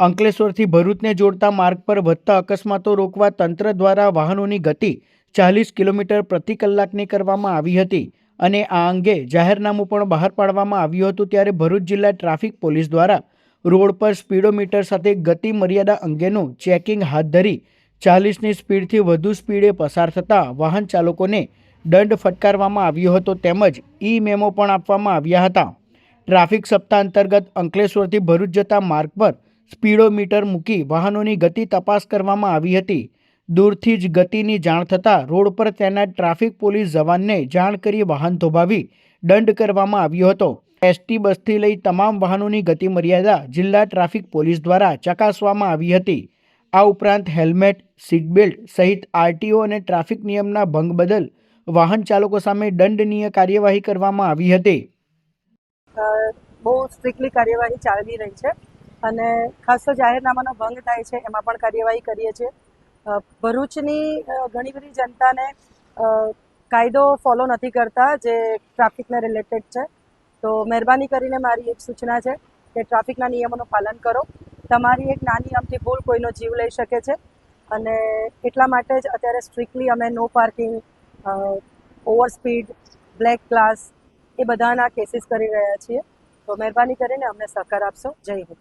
અંકલેશ્વરથી ભરૂચને જોડતા માર્ગ પર વધતા અકસ્માતો રોકવા તંત્ર દ્વારા વાહનોની ગતિ ચાલીસ કિલોમીટર પ્રતિ કલાકની કરવામાં આવી હતી અને આ અંગે જાહેરનામું પણ બહાર પાડવામાં આવ્યું હતું ત્યારે ભરૂચ જિલ્લા ટ્રાફિક પોલીસ દ્વારા રોડ પર સ્પીડોમીટર સાથે ગતિ મર્યાદા અંગેનું ચેકિંગ હાથ ધરી ચાલીસની સ્પીડથી વધુ સ્પીડે પસાર થતાં વાહન ચાલકોને દંડ ફટકારવામાં આવ્યો હતો તેમજ ઈ મેમો પણ આપવામાં આવ્યા હતા. ટ્રાફિક સપ્તાહ અંતર્ગત અંકલેશ્વરથી ભરૂચ જતા માર્ગ પર સ્પીડોમીટર મૂકી વાહનોની ગતિ તપાસ કરવામાં આવી હતી. દૂરથી જ ગતિની જાણ થતાં રોડ પર તેના ટ્રાફિક પોલીસ જવાનને જાણ કરી વાહન થોભાવી દંડ કરવામાં આવ્યો હતો. એસટી બસથી લઈ તમામ વાહનોની ગતિ મર્યાદા જિલ્લા ટ્રાફિક પોલીસ દ્વારા ચકાસવામાં આવી હતી. આ ઉપરાંત હેલ્મેટ, સીટબેલ્ટ સહિત આરટીઓ અને ટ્રાફિક નિયમના ભંગ બદલ વાહન ચાલકો સામે દંડનીય કાર્યવાહી કરવામાં આવી હતી. બહુ સ્ટ્રિક્ટલી કાર્યવાહી ચાલી રહી છે. અને ખાસ તો જાહેરનામાનો ભંગ થાય છે, એમાં પણ કાર્યવાહી કરીએ છીએ. ભરૂચની ઘણી બધી જનતાને કાયદો ફોલો નથી કરતા જે ટ્રાફિકને રિલેટેડ છે. તો મહેરબાની કરીને મારી એક સૂચના છે કે ટ્રાફિકના નિયમોનું પાલન કરો. તમારી એક નાની અમથી ભૂલ કોઈનો જીવ લઈ શકે છે અને એટલા માટે જ અત્યારે સ્ટ્રિક્ટલી અમે no parking over speed, black glass એ બધાના કેસીસ કરી રહ્યા છીએ. તો મહેરબાની કરીને અમને સહકાર આપશો. જય હિન્દ.